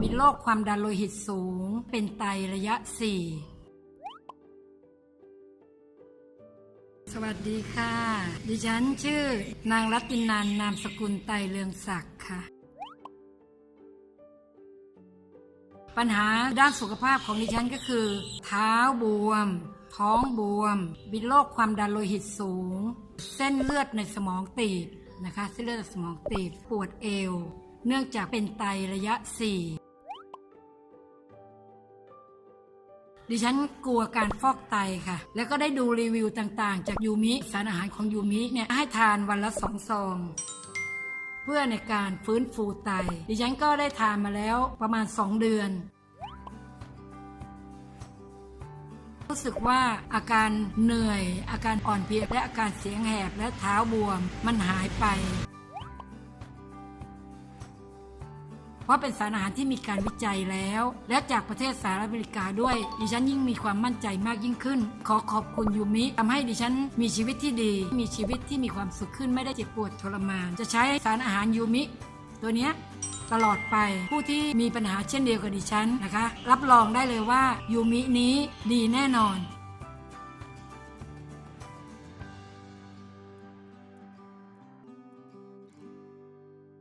มีโรคความดันโลหิตสูง เป็นไตระยะ 4 สวัสดีค่ะ ดิฉันชื่อนางรัตินันนามสกุลไตเรืองศักดิ์ค่ะ ปัญหาด้านสุขภาพของดิฉันก็คือ เท้าบวม ท้องบวมมีโรคความดันโลหิตสูง เส้นเลือดในสมองตีบนะคะ เส้นเลือดในสมองตีบปวดเอว เนื่องจากเป็นไตระยะ 4 ดิฉันกลัวการฟอกไตค่ะ แล้วก็ได้ดูรีวิวต่างๆ จากยูมิสารอาหารของยูมิเนี่ยให้ทานวันละสองซองเพื่อในการฟื้นฟูไต ดิฉันก็ได้ทานมาแล้วประมาณ 2 เดือน รู้สึกว่าอาการเหนื่อย อาการอ่อนเพลียและอาการเสียงแหบและเท้าบวม มันหายไป เพราะเป็นสารอาหารที่มีการวิจัยแล้ว และจากประเทศสหรัฐอเมริกาด้วย ดิฉันยิ่งมีความมั่นใจมากยิ่งขึ้น ขอขอบคุณยูมิทำให้ดิฉันมีชีวิตที่ดี มีชีวิตที่มีความสุขขึ้นไม่ได้เจ็บปวดทรมาน จะใช้สารอาหารยูมิ ตัวเนี้ยตลอดไปผู้ที่มีปัญหาเช่นเดียวกับดิฉันนะคะ รับรองได้เลยว่ายูมินี้ดีแน่นอน